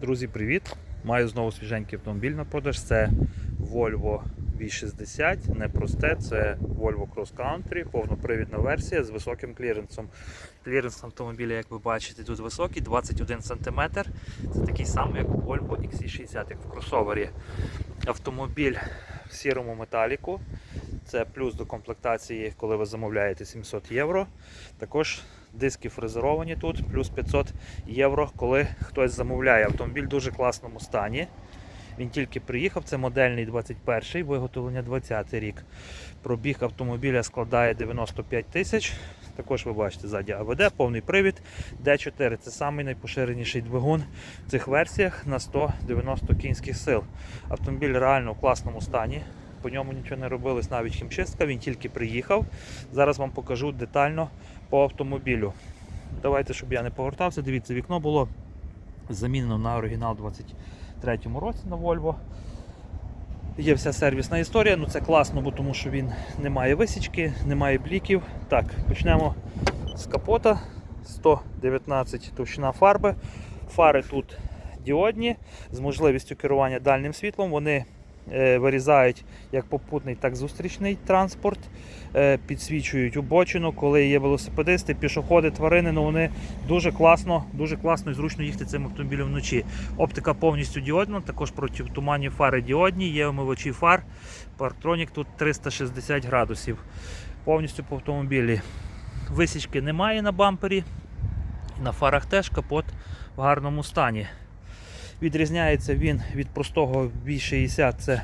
Друзі, привіт! Маю знову свіженький автомобіль на продаж. Це Volvo V60, не просте, це Volvo Cross Country, повнопривідна версія з високим кліренсом. Кліренс автомобіля, як ви бачите, тут високий, 21 см. Це такий самий, як у Volvo XC60, як в кросовері. Автомобіль в сірому металіку. Це плюс до комплектації, коли ви замовляєте 700 євро. Також диски фрезеровані тут, плюс 500 євро, коли хтось замовляє. Автомобіль в дуже класному стані. Він тільки приїхав, це модельний 21-й, виготовлення 20-й рік. Пробіг автомобіля складає 95 тисяч. Також ви бачите ззаді АВД, повний привід. D4 це самий найпоширеніший двигун в цих версіях на 190 кінських сил. Автомобіль реально в класному стані. По ньому нічого не робилось, навіть хімчистка, він тільки приїхав. Зараз вам покажу детально по автомобілю. Давайте, щоб я не повертався, дивіться, вікно було замінено на оригінал 23-му році на Volvo. Є вся сервісна історія, ну це класно, бо тому що він не має висічки, не має бліків. Так, почнемо з капота. 119 товщина фарби. Фари тут діодні з можливістю керування дальнім світлом. Вони вирізають як попутний, так і зустрічний транспорт, е, підсвічують обочину, коли є велосипедисти, пішоходи, тварини, ну вони дуже класно, дуже класно і зручно їхати цим автомобілем вночі. Оптика повністю діодна, також протитуманні фари діодні, є омивачі фар. Парктронік тут 360 градусів. Повністю по автомобілі. Висічки немає на бампері. На фарах теж капот в гарному стані. Відрізняється він від простого V60 це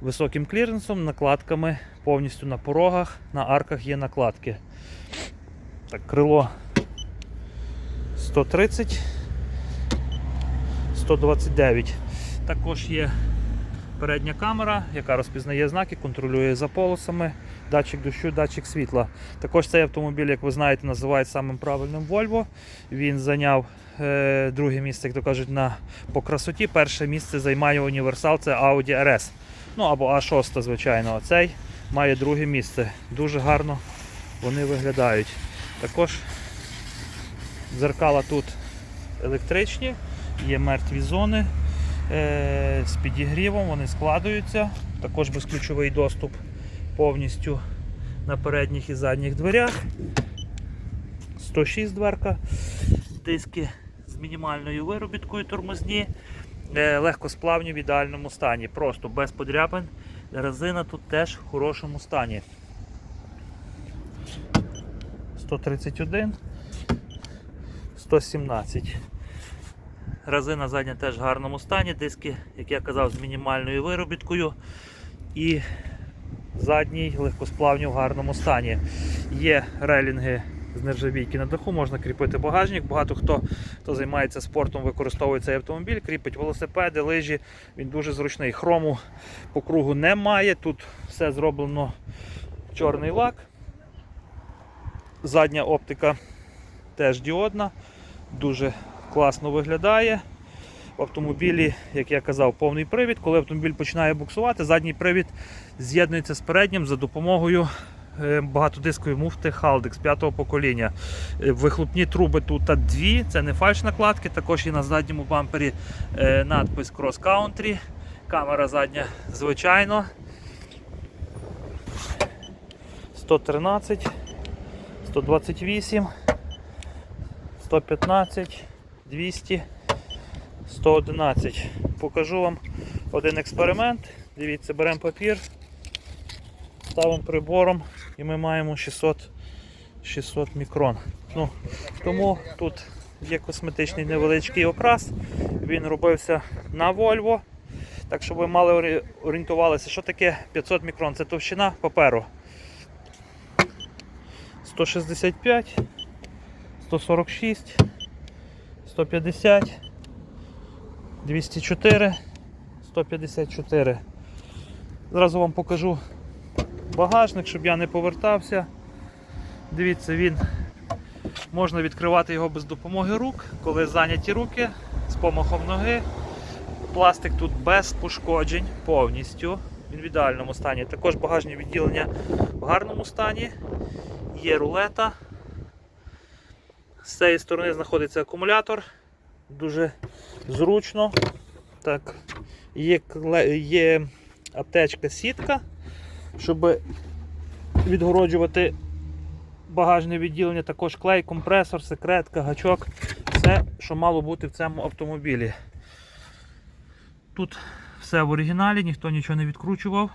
високим кліренсом, накладками повністю на порогах, на арках є накладки. Так, крило 130, 129. Також є передня камера, яка розпізнає знаки, контролює за полосами, датчик дощу, датчик світла. Також цей автомобіль, як ви знаєте, називають самим правильним Volvo. Він зайняв е, друге місце, як то кажуть, на, по красоті. Перше місце займає універсал, це Audi RS. Ну або A6, звичайно. Цей має друге місце. Дуже гарно вони виглядають. Також дзеркала тут електричні, є мертві зони е, з підігрівом, вони складуються. Також безключовий доступ повністю на передніх і задніх дверях. 106 дверка, диски з мінімальною виробіткою тормозні, е, легкосплавні в ідеальному стані, просто без подряпин. Резина тут теж в хорошому стані. 131, 117. Резина задня теж в гарному стані, диски, як я казав, з мінімальною виробіткою. І задній легкосплавні в гарному стані. Є релінги з нержавійки на даху, можна кріпити багажник. Багато хто, хто займається спортом, використовує цей автомобіль, кріпить велосипеди, лижі. Він дуже зручний. Хрому по кругу немає. Тут все зроблено чорний лак. Задня оптика теж діодна, дуже класно виглядає. В автомобілі, як я казав, повний привід. Коли автомобіль починає буксувати, задній привід з'єднується з переднім за допомогою е, багатодискової муфти Haldex 5 покоління. Е, Вихлопні труби тут дві, це не фальш накладки, також є на задньому бампері е, надпис Cross Country. Камера задня, звичайно. 113, 128, 115, 200. 111. Покажу вам один експеримент. Дивіться, беремо папір, ставимо прибором і ми маємо 600, 600 мікрон. Ну, тому тут є косметичний невеличкий окрас. Він робився на Volvo. Так щоб ви мали орієнтувалися, що таке 500 мікрон. Це товщина паперу. 165, 146, 150. 204, 154. Зразу вам покажу багажник, щоб я не повертався. Дивіться, він можна відкривати його без допомоги рук, коли зайняті руки з помахом ноги. Пластик тут без пошкоджень повністю. В ідеальному стані. Також багажні відділення в гарному стані. Є рулета. З цієї сторони знаходиться акумулятор. Дуже зручно. Так. Є, є аптечка сітка, щоб відгороджувати багажне відділення, також клей, компресор, секретка, гачок. Все, що мало бути в цьому автомобілі. Тут все в оригіналі, ніхто нічого не відкручував.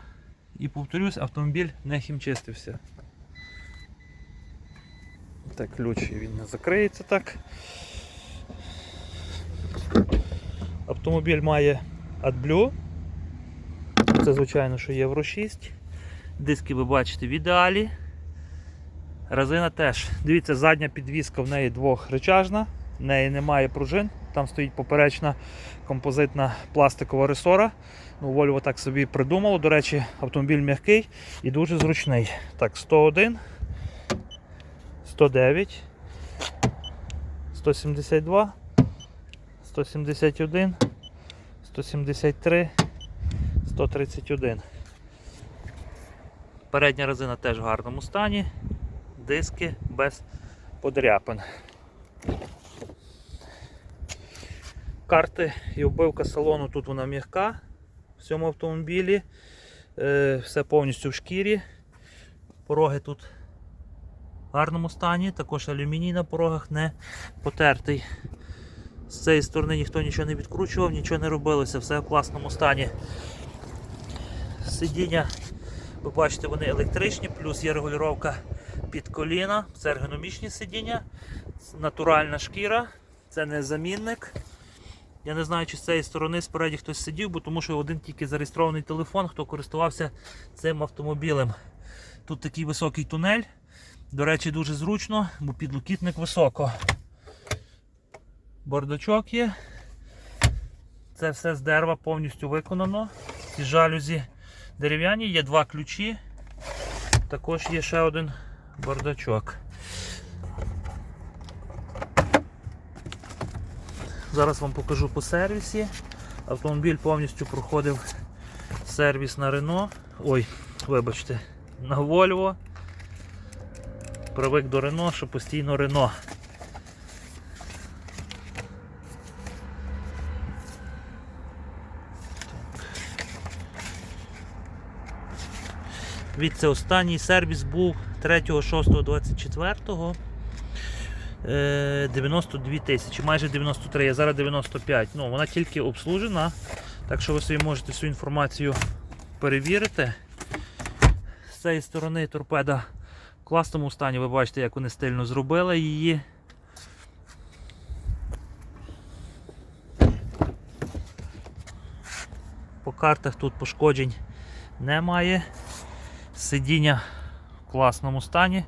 І повторюсь, автомобіль не хімчистився. Так, ключ він не закриється так. Автомобіль має AdBlue. Це, звичайно, що Євро 6. Диски ви бачите в ідеалі. Резина теж. Дивіться, задня підвіска в неї двохречажна, в неї немає пружин. Там стоїть поперечна композитна пластикова ресора. Ну, Volvo так собі придумало. До речі, автомобіль м'який і дуже зручний. Так, 101, 109, 172, 171, 173, 131. Передня резина теж в гарному стані. Диски без подряпин. Карти і оббивка салону тут вона м'яка в цьому автомобілі. Е, Все повністю в шкірі. Пороги тут в гарному стані, також алюміній на порогах не потертий. З цієї сторони ніхто нічого не відкручував, нічого не робилося, все в класному стані. Сидіння, ви бачите, вони електричні, плюс є регулювання під коліна, це ергономічні сидіння, натуральна шкіра, це не замінник. Я не знаю, чи з цієї сторони спереді хтось сидів, бо тому що один тільки зареєстрований телефон, хто користувався цим автомобілем. Тут такий високий тунель. До речі, дуже зручно, бо підлокітник високо. Бардачок є. Це все з дерева повністю виконано. Ці жалюзі дерев'яні, є два ключі. Також є ще один бардачок. Зараз вам покажу по сервісі. Автомобіль повністю проходив сервіс на Renault. Ой, вибачте, на Volvo. Привик до Renault, що постійно Renault. Це останній сервіс був 3.6.24. Е, 92 тисячі, майже 93, а зараз 95. Ну, вона тільки обслужена. Так що ви собі можете цю інформацію перевірити. З цієї сторони торпеда в класному стані, ви бачите, як вони стильно зробили її. По картах тут пошкоджень немає. Сидіння в класному стані.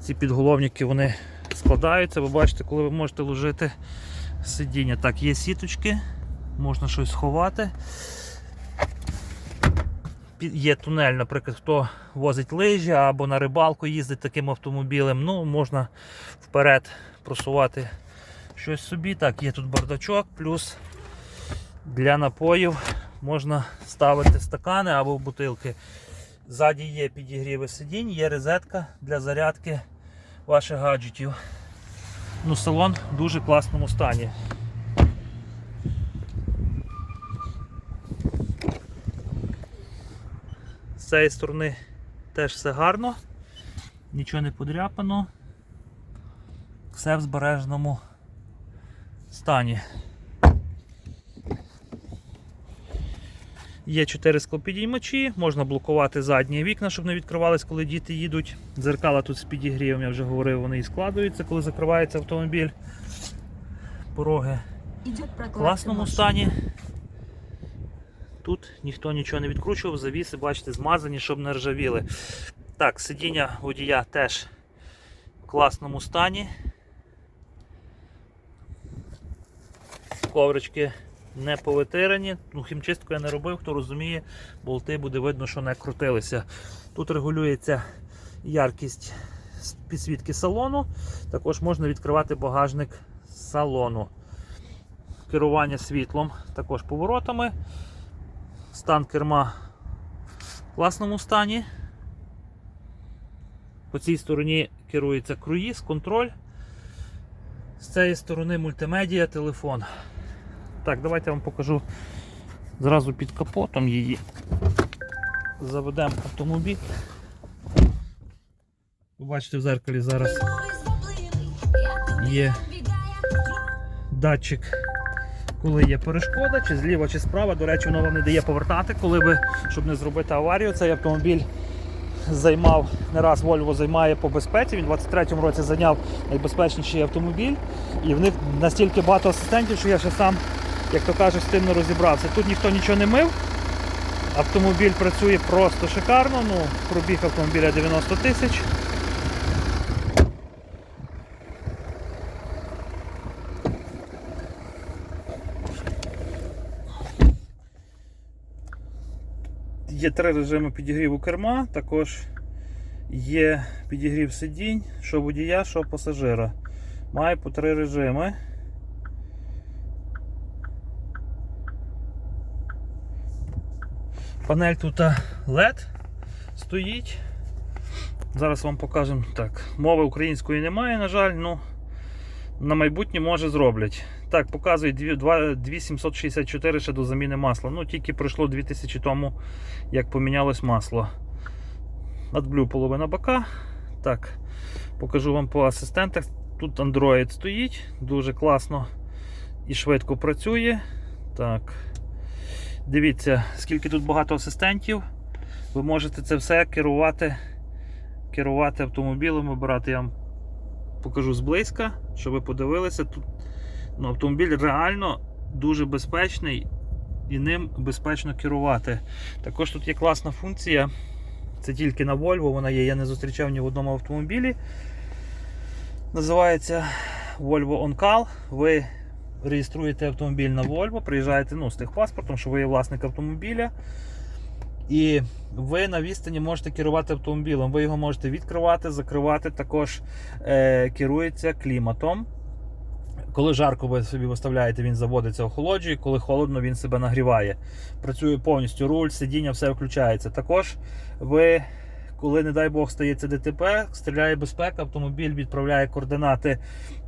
Ці підголовники вони складаються. Ви бачите, коли ви можете ложити сидіння. Так, є сіточки, можна щось сховати. Є тунель, наприклад, хто возить лижі або на рибалку їздить таким автомобілем, ну, можна вперед просувати щось собі. Так, є тут бардачок, плюс для напоїв можна ставити стакани або бутилки. Ззаді є підігріви сидінь, є розетка для зарядки ваших гаджетів. Ну, салон в дуже класному стані. З цієї сторони теж все гарно, нічого не подряпано, все в збереженому стані. Є 4 склопідіймачі, можна блокувати задні вікна, щоб не відкривались, коли діти їдуть. Дзеркала тут з підігрівом, я вже говорив, вони і складуються, коли закривається автомобіль. Пороги в класному стані. Тут ніхто нічого не відкручував, завіси, бачите, змазані, щоб не ржавіли. Так, сидіння водія теж в класному стані. Коврички не повитирані. Ну, хімчистку я не робив, хто розуміє, болти буде видно, що не крутилися. Тут регулюється яркість підсвітки салону. Також можна відкривати багажник салону. Керування світлом, також поворотами. Стан керма в класному стані. По цій стороні керується круїз, контроль. З цієї сторони мультимедіа, телефон. Так, давайте я вам покажу зразу під капотом її. Заведемо автомобіль. Ви бачите в зеркалі зараз є датчик, коли є перешкода, чи зліва, чи справа. До речі, воно вам не дає повертати, коли ви, щоб не зробити аварію. Цей автомобіль займав не раз Volvo займає по безпеці. Він у 23-му році зайняв найбезпечніший автомобіль. І в них настільки багато асистентів, що я ще сам, як то кажуть, з тим не розібрався. Тут ніхто нічого не мив. Автомобіль працює просто шикарно. Ну, пробіг автомобіля 90 тисяч. Є три режими підігріву керма, також є підігрів сидінь, що водія, що пасажира. Має по три режими. Панель тут LED стоїть. Зараз вам покажемо так. Мови української немає, на жаль, ну на майбутнє може зроблять. Так, показує 2764 ще до заміни масла. Ну, тільки пройшло 2000 тому, як помінялось масло. Надблю половина бока. Так, покажу вам по асистентах. Тут Android стоїть, дуже класно і швидко працює. Так. Дивіться, скільки тут багато асистентів. Ви можете це все керувати, керувати автомобілем, вибирати. Я вам покажу зблизька, щоб ви подивилися. Тут ну, автомобіль реально дуже безпечний і ним безпечно керувати. Також тут є класна функція. Це тільки на Volvo вона є. Я не зустрічав ні в одному автомобілі. Називається Volvo On Call. Ви реєструєте автомобіль на Volvo, приїжджаєте ну, з техпаспортом, що ви є власник автомобіля. І ви на відстані можете керувати автомобілем. Ви його можете відкривати, закривати, також е, керується кліматом. Коли жарко ви собі виставляєте, він заводиться, охолоджує, коли холодно, він себе нагріває. Працює повністю руль, сидіння, все включається. Також ви, коли, не дай Бог, стається ДТП, стріляє безпека, автомобіль відправляє координати,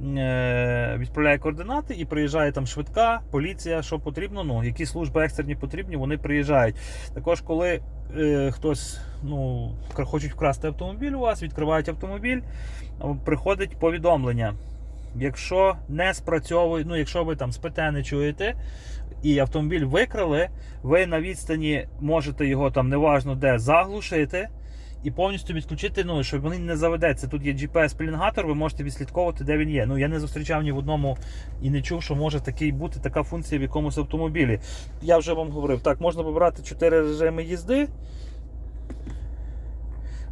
е, відправляє координати і приїжджає там швидка, поліція, що потрібно, ну, які служби екстерні потрібні, вони приїжджають. Також, коли е, хтось ну, хочуть вкрасти автомобіль у вас, відкривають автомобіль, приходить повідомлення. Якщо не спрацьовує, ну якщо ви там спите, не чуєте, і автомобіль викрали, ви на відстані можете його там неважно де заглушити і повністю відключити, ну, щоб він не заведеться. Тут є GPS-пелінгатор, ви можете відслідковувати, де він є. Ну я не зустрічав ні в одному і не чув, що може такий бути така функція в якомусь автомобілі. Я вже вам говорив, так, можна вибирати 4 режими їзди.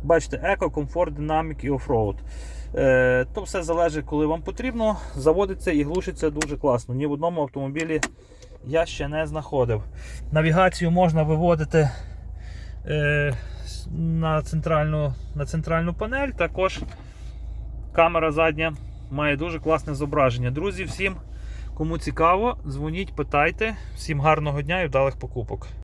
Бачите, еко, комфорт, динамік і офроуд. Е, то все залежить, коли вам потрібно. Заводиться і глушиться дуже класно. Ні в одному автомобілі я ще не знаходив. Навігацію можна виводити е, на, центральну, на центральну панель. Також камера задня має дуже класне зображення. Друзі, всім, кому цікаво, дзвоніть, питайте. Всім гарного дня і вдалих покупок.